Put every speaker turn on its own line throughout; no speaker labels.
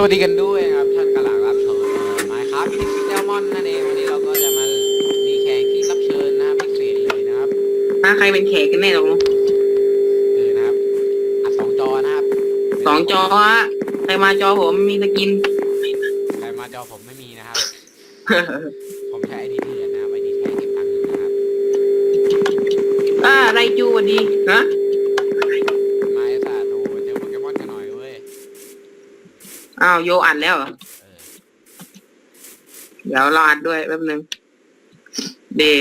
สวัสดีกันด้วยครับท่านกำลังรับชมไมค์ครับพิกเซลมอนนั่นเองวันนี้เราก็จะมามีแขกที่รับเชิญนะครับพิเศษเลยนะครับ
ถ้าใครเป็นแขกกันแน่ตรง
คือนะครับอัดสองจอนะครับ
สองจอฮะใครมาจอผมมีสกิน
ใครมาจอผมไม่มีนะครับ ผมใช้ไอดีเถื่อนนะครับไอดีแท้เก็บตังค์อยู่นะครับ
อ่าไรจูสวัสดีฮะ
อ้า
วโยอัดแล้วเหรอ
เออ
เดี๋ยวเราอัดด้วยแป๊บนึงเดยว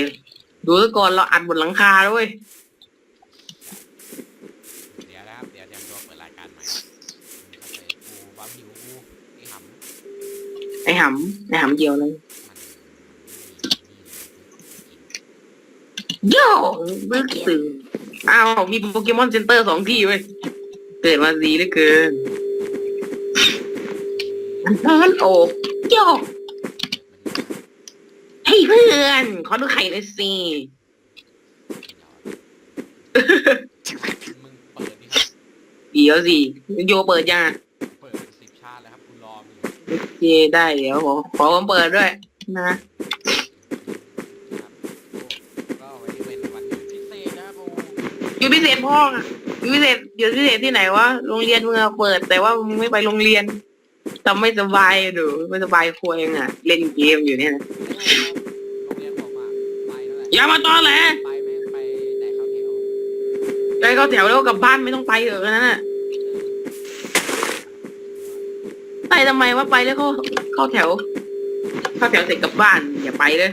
ดูซะก่อนเราอัดบนหลังคาด้วย
เดี๋ยวนะครับ เดี๋ยวเตรียมตัวเปิดรายการใหม่เข้าไปกูบ้าผิวกูไอ้หำ
ไอ้หำไอ้หำเดียวเลย
มัน
โย่บึ้กตื่นอ้าวมีโปเกมอนเซ็นเตอร์สองที่เว้ยเกิดมาดีเหลือเกินันโอกโยกเฮ้ยเพื่อน ขอดูไข่หน่อยสิ
มึงเปิดดิครับ
เดี๋ยวสิ โยเปิดยัง
เปิดสิบชาติแล้วครับคุณรอมึง
โอเคได้เดี๋ยวขอขอผมเปิดด้วย นะ
ครับก็วันนี้เป็นวันหยุดพิเศษนะครับผม
อยู่พิเศษพ่ออะอยู่พิเศษอยู่พิเศษที่ไหนวะ โรงเรียนมึงอะเปิด แต่ว่ามึงไม่ไปโรงเรียน ทำไม่สบายอะดูไม่สบายควเองอะ เล่นเกมอยู่เนี่ยนะ
โรงเรียนผมอะไปนั่นแหละ
อย่ามาตอนแหละ
ไปไม่ไปแต่เข้าแถว
ไปเข้าแถวแล้วกลับบ้านไม่ต้องไปเถอะนั่นน่ะไปทำไมว่าไปแล้วเข้าเข้าแถว เข้าแถวเสร็จกลับบ้าน อย่าไปเลย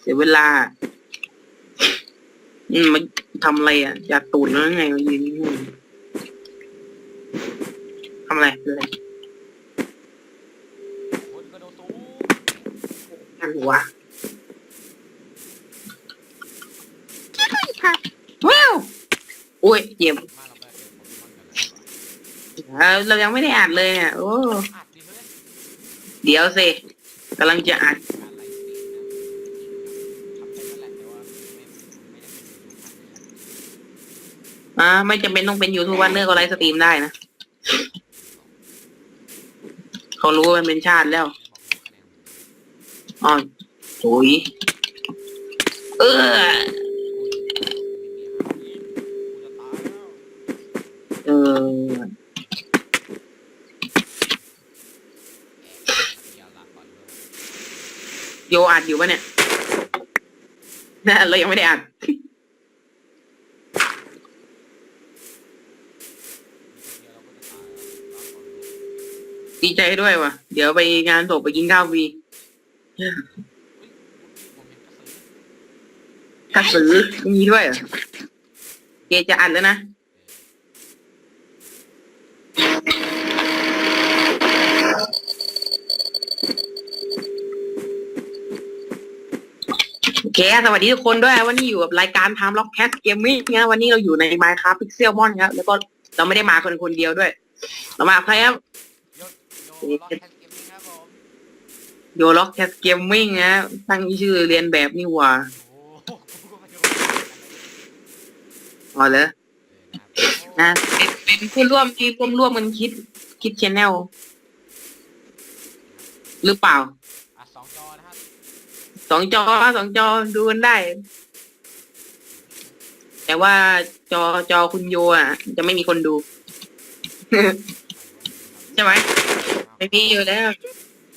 เสียเวลา อืมมันทำอะไรอะอยากตูดแล้วไงมายืนนี่งทำอะไรเป็นอะไร
คนกระโดดสูง
ทางหัวว้าวโอ้ยเจ็บ
มาเราไปเจอโปเกมอนกันเลยดีกว่า
เออเรายังไม่ได้อ่านเลยอะ โอ้
อัดดิเพื่อน
เดี๋ยวสิกำลังจะอ่าน
การไลฟ์สตรีมนะทำเป็นนั่นแหละแต่ว่าไม่ไม่ได้เป็นยูทูบ
อ่าไม่จำเป็นต้องเป็นยูทูบเนอร์ก็ไลฟ์สตรีมได้นะ เขารู้ว่ามันเป็นชาติแล้ว อ๋อโอยเออเออโยอัดอยู่ปะเนี่ยนะเรายังไม่ได้อัดดีใจด้วยว่ะ เดี๋ยวไปงานศพไปกินข้าวฟรี กระสือมีด้วยเหรอเกจะอัดแล้วนะโอเคสวัสดีทุกคนด้วย วันนี้อยู่กับรายการ Time Lock Cat Gaming นะวันนี้เราอยู่ใน Minecraft Pixelmon ครับ แล้วก็เราไม่ได้มาคนคนเดียวด้วย เรามาใครครับ โยล็อกแโยล็อกแคสเกมมิ่งนะตั้งชื่อเรียนแบบนี่หว่าอ๋อเหรอนะเป็นเป็นผู้ร่วมที่ร่วมร่วมกันคิด คิดชแนลหรือเปล่า
สองจอนะครับ
สองจอสองจอดูกันได้ แต่ว่าจอจอคุณโยอะ จะไม่มีคนดู ใช่ไหมไม่มีอยู่แล้ว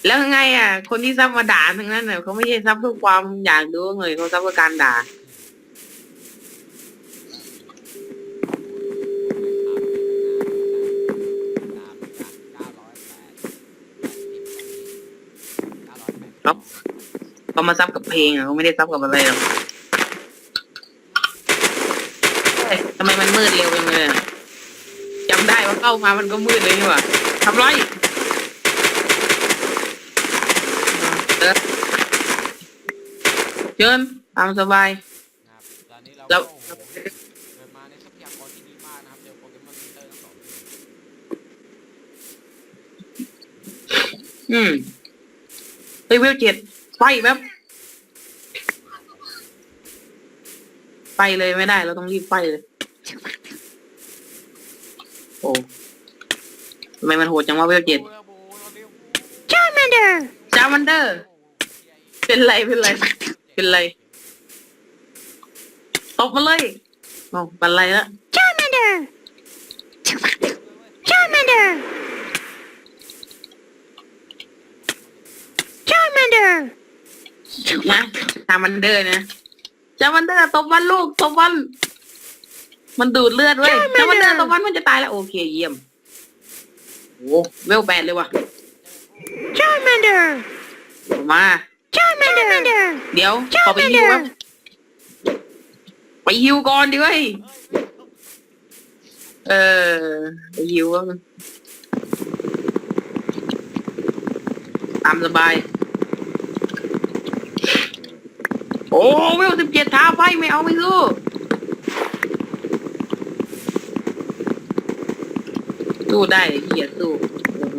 แล้วไงอะ คนที่ซับมาด่าทั้งนั้นน่ะเขาไม่ใช่ซับเพื่อความอยากดูเลยเขาซับเพื่อการด่าครับเขามาซับกับเพลงอะเขาไม่ได้ซับกับอะไรหรอกเอ้ยทำไมมันมืดเร็วจังเลยอะจำได้ว่าเข้ามามันก็มืดเลยนี่หว่าทำไรเออเชิญตามสบาย
นะครับตอนนี้เรา
แล้ว
ก็โอ้โหเดินมาในทรัพยากรที่ดีมากนะครับเจอโปเกมอนเซ็นเตอร์ทั้งสองที่
อืมเฮ้ยเวลเจ็ดไฟแป๊บไปเลยไม่ได้เราต้องรีบไปเลย โอ้ทำไมมันโหดจังว่าเวลเจ็ด
โอ้โห Charmander!
จามันเดอร์ เป็นไรเป็นไร เป็นไรตบมาเลยอ๋อเป็นไรละ
Charmander! Charmander! Charmander!
นะจามันเดอร์นะจามันเดอร์ตบวันลูกตบวัน มันดูดเลือดเว้ยจามันเดอร์ตบวันมันจะตายแล้วโอเคเยี่ยมโอ้เวลแปดเลยว่ะ
Charmander!
มา
Charmander!
เดี๋ยวขอไปฮิวครับไปฮิวก่อนดิเว้ยเออไปฮิวครับตามสบาย โอ้เวลสิบเจ็ดท้าไฟไม่เอาไม่สู้สู้ได้เกียสู้โอ้โห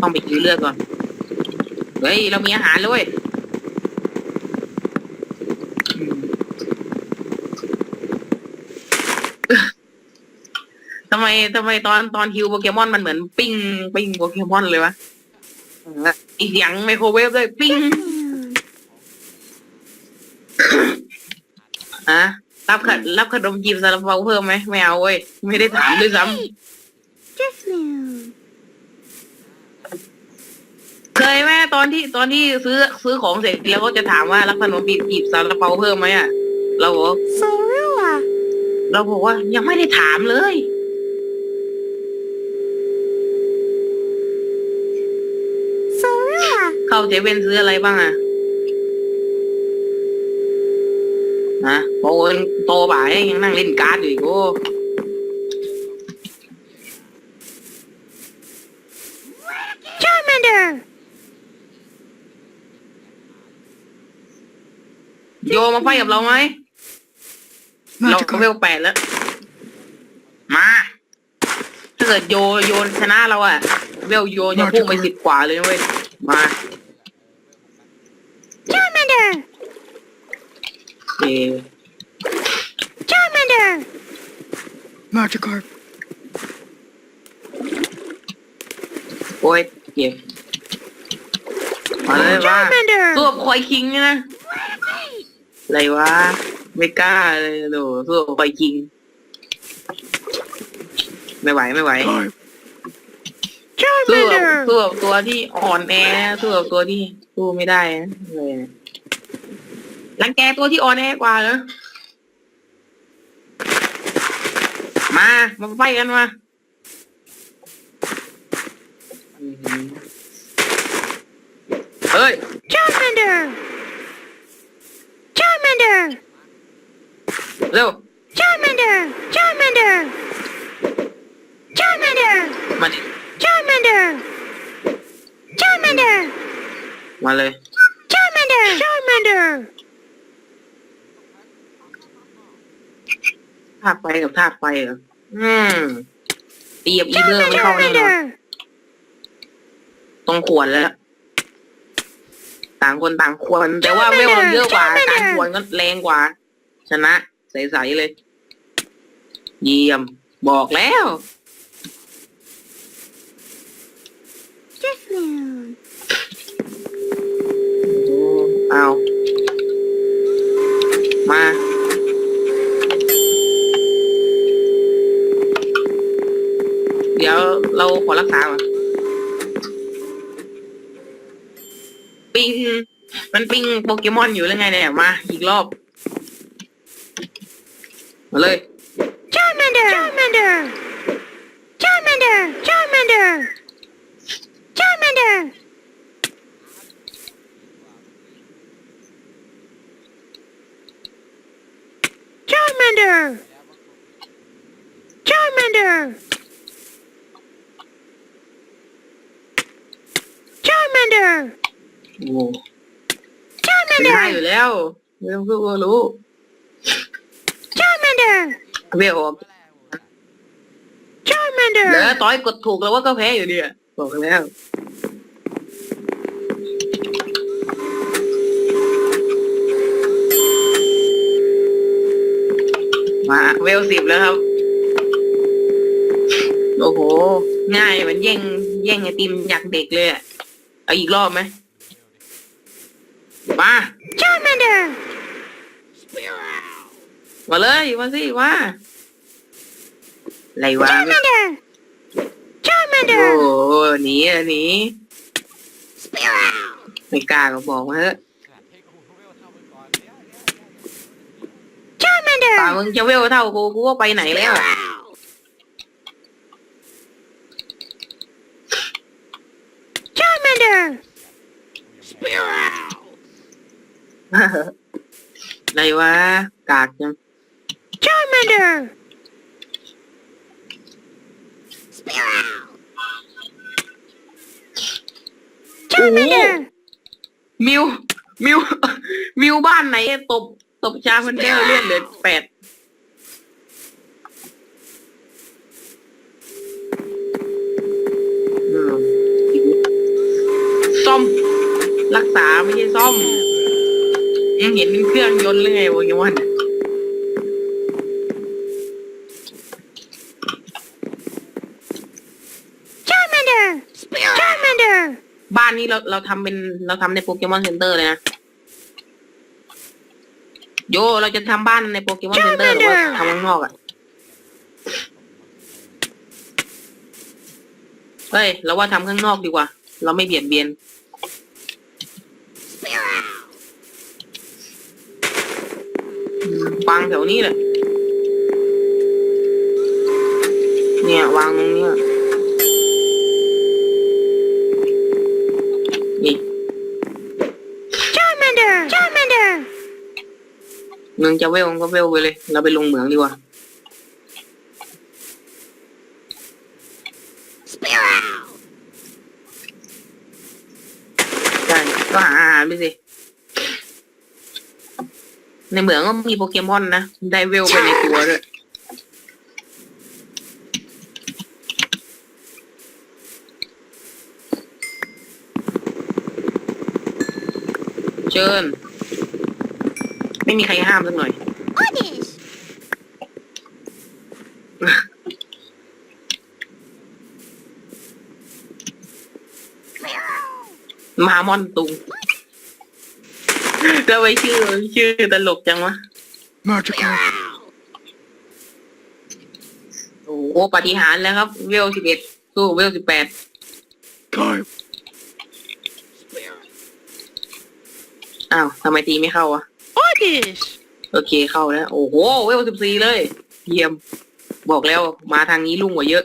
ต้องไปกินเลือดก่อน เฮ้ย เรามีอาหารเลยเว้ย ทำไมทำไมตอนตอนฮิวโปเกมอนมันเหมือนปิ้งปิ้งโปเกมอนเลยวะเอออีกเสียงไมโครเวฟเลยปิ้งฮะรับขนรับขนมจีบซาลาเปาเพิ่มไหมไม่เอาเว้ยไม่ได้ถามด้วยซ้
Just now. ำ
เคยไหมตอนที่ตอนที่ซื้อซื้อของเสร็จแล้วก็จะถามว่ารับขนมจีบซาลาเปาเพิ่มไหมอะเราบอกว่า
Sorua!
เราบอกว่ายังไม่ได้ถามเลย เข้าเจเว่นซื้ออะไรบ้างอะฮะโอ้ยโตบ่ายยังนั่งเล่นการ์ดอยู่อีกโอ้
Charmander!
โยมาไฟกับเราไหม เราก็เวลแปดแล้ว มา ถ้าเกิดโยโยนชนะเราอะเวลโยจะพุ่งไปสิบกว่าเลยนะเว้ย มา
Charmander!
เอ
Charmander!
Magikarp.
โอ้ยเก็บมาเลยว่า
Charmander!
ตัวคอยคิงเนี่ยนะ อะไรวะ ไม่กล้าเลยโดตัวคอยคิง ไม่ไหวไม่ไหว
Type.
สู้กับ
Charmander!
สู้กับตัวที่อ่อนแอสู้กับตัวที่สู้ไม่ได้นะเลย รังแกตัวที่อ่อนแอกว่าเหรอมา มาไฟกันมาเฮ้ย
Charmander! Charmander!
เร็ว
Charmander! Charmander! Charmander!
มาดิ
Charmander! Charmander!
มาเลย
Charmander! Charmander!
ธาตุไฟกับธาตุไฟเหรออืมเตีกับอีเดอร์ไม่เข้าแน่นอนต้องควรแล้ว ต่างคนต่างควรแต่ว่าเวลเราเยอะกว่า การควรก็แรงกว่า ชนะ ใสๆเลย เยี่ยม บอกแล้วเอา มา เดี๋ยวเราขอรักษาก่อนปิง มันปิงโปเกมอนอยู่แล้วไงเนี่ยมา อีกรอบ มาเลย
Charmander! Charmander! Charmander! Charmander! Charmander! Charmander! Charmander!
โอ้เป็นได้อยู่ แล้วเวลก็รู้
Charmander!
เวล
Charmander!
เดี๋ยวต่อยกดถูกแล้วว่าก็แพ้อยู่ดีอะบอกแล้วมาเวลสิบแล้วครับ โอ้โห ง่ายเหมือนแย่งแย่งไอติมอยากเด็กเลยอะเอาอีกรอบไหมมา
Charmander.
มาเลยมาสิว่าอะไรวะ
Charmander.
โอ้
Charmander.
หนีอะหนีไม่กล้าก็บอกมาเถอะ
ขนาดให้กูเวลเท่าไปก่อนเนี่ยเนี่ย
Charmander.
ป่ามึงจะเวลเท่ากูกูก็ไปไหนแล้ว
Charmander.
อะไรวะ กากจัง
Charmander.
โอ้โห
Charmander.
มิว มิว มิวบ้านไหนตบ ตบชามันเดอร์เลื่อนเหลือแปดอืมซ่อม รักษาไม่ใช่ซ่อม ยังเห็นเป็นเครื่องยนต์หรือไงโปเกมอน
Charmander. Charmander.
บ้านนี้เราเราทำเป็นเราทำในโปเกมอนเซ็นเตอร์เลยนะ โยเราจะทำบ้านในโปเกมอนเซ็นเตอร์หรือว่าทำข้างนอกอะ่ะ เฮ้ย เราว่าทำข้างนอกดีกว่า เราไม่เบียดเบียนอืม วางแถวนี้แหละ เนี่ยวางตรงเนี้ยนี่
Charmander. Charmander.
มึงจะเวลก็เวลไปเลย เราไปลงเหมืองดีกว่า ใช่ ก็หาอาหารไปสิ ในเหมืองก็มีโปเกมอนนะ ได้เวลไปในตัวด้วย เชิญ ไม่มีใครห้ามสักหน่อย
Oddish.
มามอนตุง แล้วไว้ชื่อชื่อตลกจังวะ
Magikarp.
โอ้โหปาฏิหารย์แล้วครับ เวลสิบเอ็ดสู้เวลสิบแปด
Carp.
อ้าวทำไมตีไม่เข้าอะ
Oddish.
โอเคเข้าแล้ว โอ้โห เวลสิบสี่เลย เยี่ยม บอกแล้วมาทางนี้ลุ่งกว่าเยอะ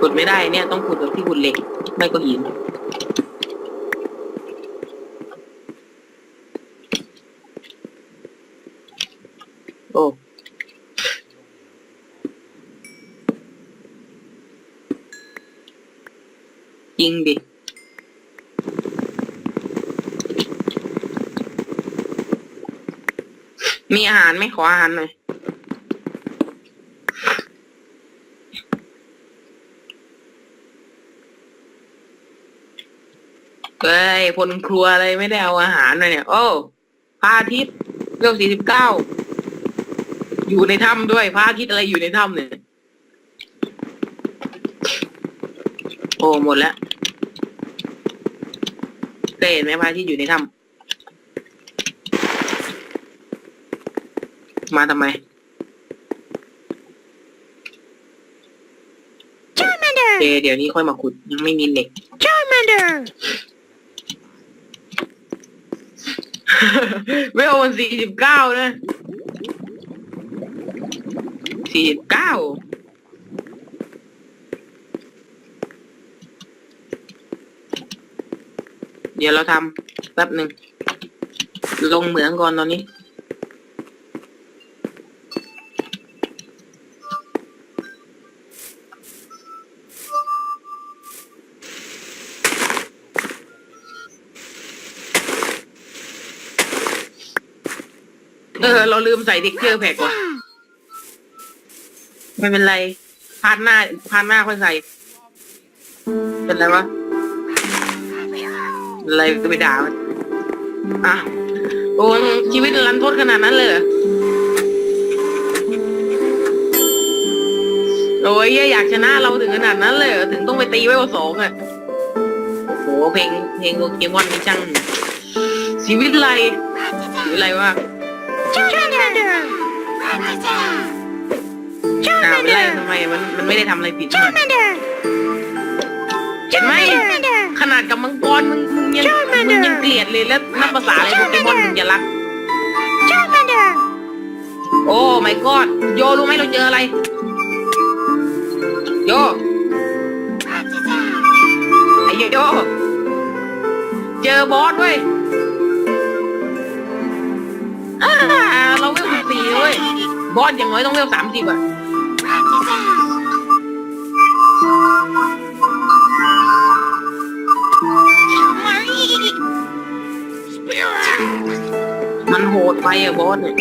ขุดไม่ได้เนี่ยต้องขุดแบบที่ขุดเหล็ก ไม่ก็หินโอ้จริงดิมีอาหารไหมขออาหารหน่อย เฮ้ยพลครัวอะไรไม่ได้เอาอาหารมาเนี่ย โอ้พระอาทิตย์เรื่องสี่สิบเก้าอยู่ในถ้ำด้วยพระอาทิตย์อะไรอยู่ในถ้ำเนี่ยโอ้หมดแล้วเคยเห็นไหมพระอาทิตย์อยู่ในถ้ำมาทำไม
Charmander.
เอเดี๋ยวนี้ค่อยมาขุดยังไม่มีเหล็ก
Charmander.
เวลมันสี่สิบเก้านะสี่สิบเก้าเดี๋ยวเราทำแป๊บหนึ่ง ลงเหมืองก่อนตอนนี้ เออ เราลืมใส่ติ๊กเกอร์แพ็กว่ะไม่เป็นไร พาดหน้า พาดหน้าค่อยใส่ เป็นไรวะอะไรก็ไปด่ามันอะโอ้ยชีวิตรันทดขนาดนั้นเลยโอ้ยอยากชนะเราถึงขนาดนั้นเลยถึงต้องไปตีไว้ว่าสองอะโอ้โหเพลงเพลงโปเกมอนนี่จังชีวิตไรชีวิตไรวะ
Charmander.
อ้าวเป็นไรทำไมมันมันไม่ได้ทำอะไรผิดใช่ไหม
Charmander.
เห็นไหม
Charmander.
ขนาดกับมังกรมึงมึงยัง
Charmander
มึงยังเกลียดเลยแล้วนับภาษาอะไรโปเกมอนมึงจะรัก
Charmander.
โอ้ my god โยรู้ไหมเราเจออะไร โยไอโยโย เจอบอสเว้ย อ่าเราเวลสิบสี่เว้ยบอสอย่างน้อยต้องเวลสามสิบอะมันโหดไปอะบอสเนี่ย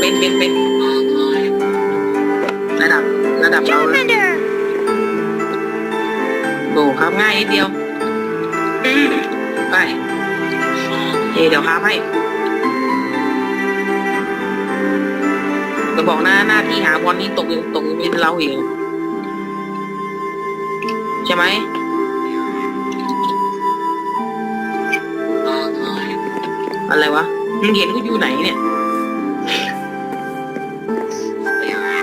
เป็นเป็นเป็นระดับระดับเราเลย
Charmander.
โอ้ครับง่ายนิดเดียวอืม ไปเอยเดี๋ยวครับให้จะบอกหน้าหน้าที่หาบอลนี้ตกอยู่ตกอยู่ที่เราเอีกใช่ไหมอะไรวะมึงเห็นกูอยู่ไหนเนี่ย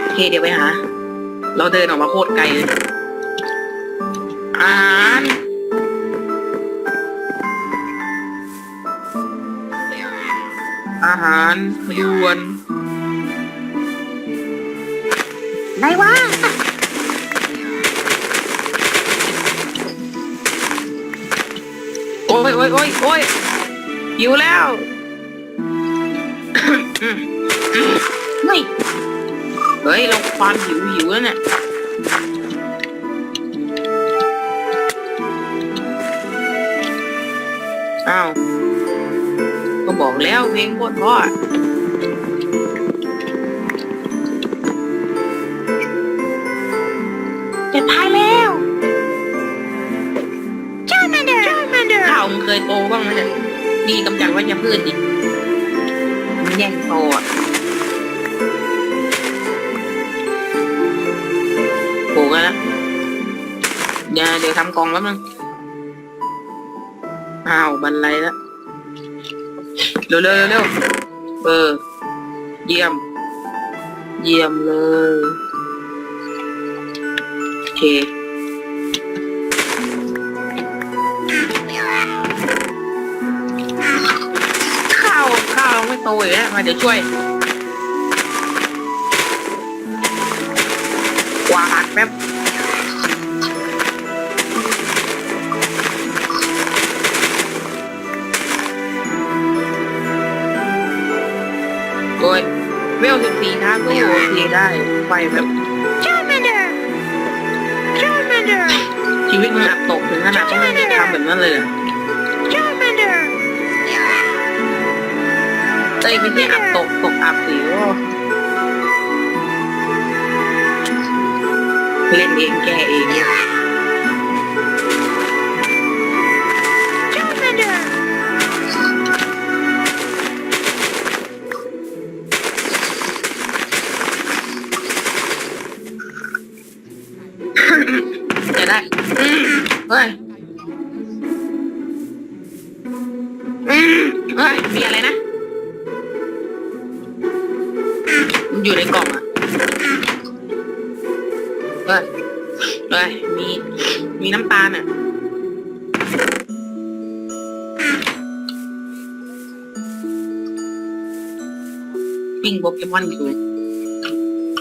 โอเคเดี๋ยวไปหา เราเดินออกมาโคตรไกลเลยอาห อาหารด่วน
ไหนวะ
โอ้ยโอ้ยโอ้ยโอ้ยหิวแล้วเฮ้ยเฮ้ยเราความหิวหิวแล้วเนี่ย บอกแล้วเพลงโคตรเพราะอะ
จะตายแล้ว Charmander. Charmander.
ข้าวมึงเคยโตบ้างไหมเนี่ยดีกำจัดวัชพืชดิมันแย่งโตอะปลูกแล้วนะเดี๋ยวเดี๋ยวทำกล่องแล้วมึงอ้าวบันไลแล้ว เร็วเร็วเร็วเร็วเออ เยี่ยม เยี่ยมเลยโอเคข้าวข้าวไม่โตอีกแล้วมาเดี๋ยวช่วยกวาดแป๊บ เวลสิบสี่ท่าก็โอเคได้ไปแบบ
Charmander. Charmander.
ชีวิตมึงอับตกถึงขนาดต้องทำแบบนั้นเลยเหรอ
Charmander.
เอ้ยไม่ใช่อับตกตกอับสิโอ้เล่นเองแก้เอง ปิ้งโปเกมอนอยู่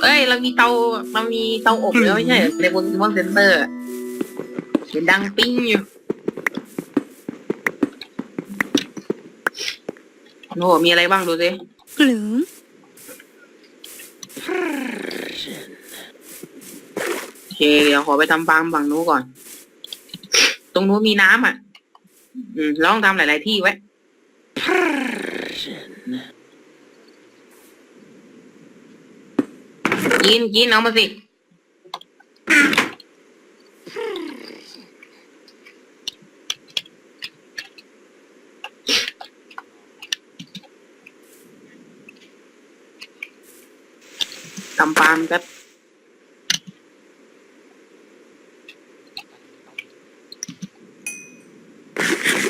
เอ้ย เรามีเตาเรามีเตาอบแล้วไม่ใช่เหรอในบนบนเซ็นเตอร์อะเสียงดังปิ้งอยู่โอ้โหมีอะไรบ้างดูสิ
Gloom.
โอเคเดี๋ยวขอไปทำฟาร์มฝั่งนู้นก่อน ตรงนู้นมีน้ำอะ อืมลองทำหลาย ๆ ที่ไว้ กินกินเอามาสิทำปาล์มแป๊บ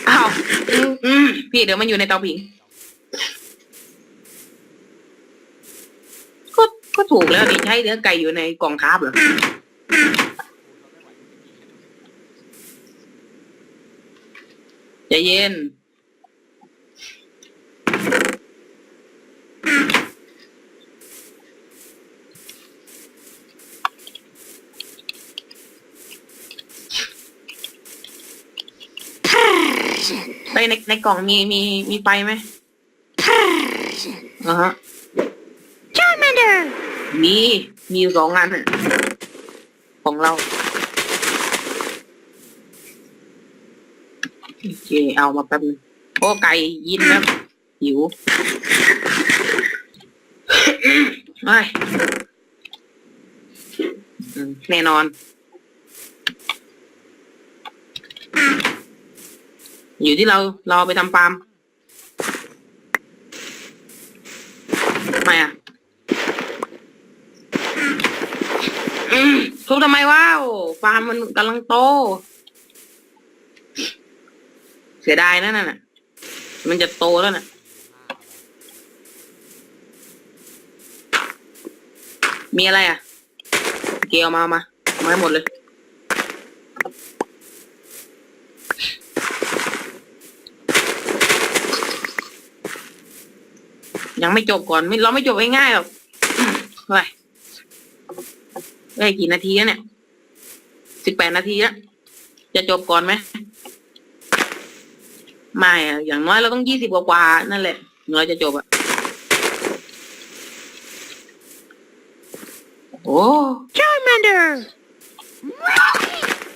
อ้าวอืมอืมพี่เดี๋ยวมันอยู่ในเตาผิง ก็ก็ ถูกแล้วนี่ใช้เนื้อไก่อยู่ในกล่องคาร์บเหรอใจเย็นไปในในกล่องมีมีมีไฟไหมอ่าฮะ
Charmander!
มีมีสองงานน่ะของเรา โอเค เอามาแป๊บนึงโอ้ไก่ยินแล้วหิวไม่แน่นอน อยู่ที่เราเราเอไปทำฟาร์มอะอืม ทุบทำไมวะโอ้ฟาร์มมันกำลังโต เสียดายนั่นน่ะ มันจะโตแล้วน่ะ มีอะไรอะ เกลมาเอามามาให้หมดเลย ยังไม่จบก่อนไม่เราไม่จบง่ายๆหรอกเฮ้ ยเฮ้ยกี่นาทีแล้วเนี่ยสิบแปดนาทีแล้วจะจบก่อนไหมไม่อะอย่างน้อยเราต้องยี่สิบกว่าๆนั่นแหละถึงเราจะจบอะโอ้
Charmander!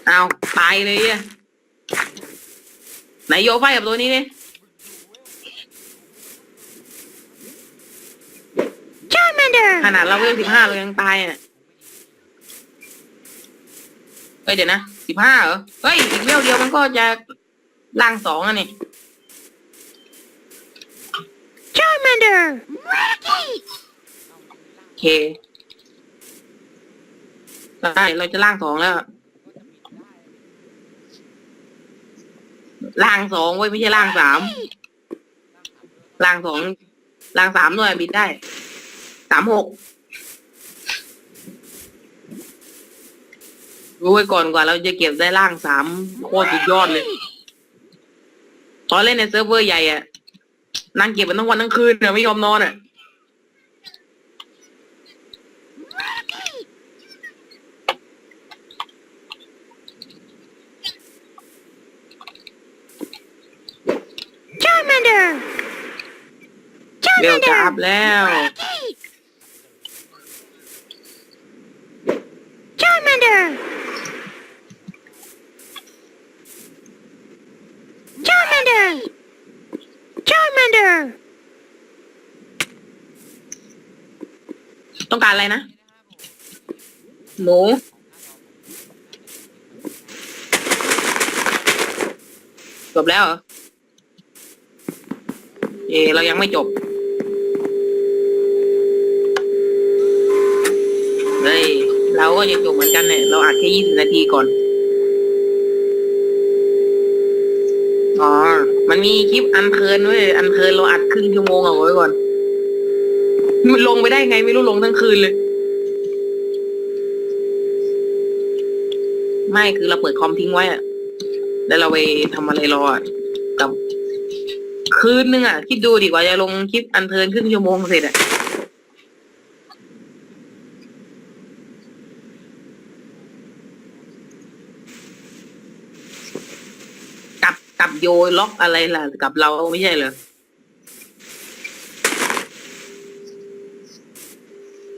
เอาตายเลยอะไหนโยไฟกับตัวนี้ดิ
Charmander!
ขนาดเราเวลสิบห้าเรายังตายอะ เฮ้ยเดี๋ยวนะสิบห้าเหรอ เฮ้ย อีกเวลเดียวมันก็จะล่างสองอะนี่
Charmander!
โอเคได้เราจะล่างสองแล้ว ล่างสองไว้ยไม่ใช่ล่างสามล่างสองล่างสามด้วยบิดได้สามหก รู้ไว้ก่อนกว่าเราจะเก็บได้ล่างสามโคตรสุดยอดเลย ตอนเล่นในเซิร์ฟเวอร์ใหญ่อะนั่งเก็บมันทั้งวันทั้งคืนเนี่ยไม่ยอมนอนอะ
Charmander!
เบลจะอั
Charmander!
พแล้ว
Charmander! Charmander! Charmander!
ต้องการอะไรนะ หนูจบแล้วเหรอเอเรายังไม่จบเฮ้ยเราก็ยังจบเหมือนกันเนี่ย เราอัดแค่ยี่สิบนาทีก่อน อ๋อ มันมีคลิปอันเทิร์นเว้ย อันเทิร์นเราอัดครึ่งชั่วโมงเอาไว้ก่อน มันลงไปได้ไงไม่รู้ลงทั้งคืนเลย ไม่คือเราเปิดคอมทิ้งไว้อะแล้วเราไปทำอะไรรออะกับคืนนึงอะ คิดดูดีกว่าจะลงคลิปอันเทินครึ่งชั่วโมงเสร็จอะกับกับโยล็อกอะไรล่ะ กับเราไม่ใช่เหรอ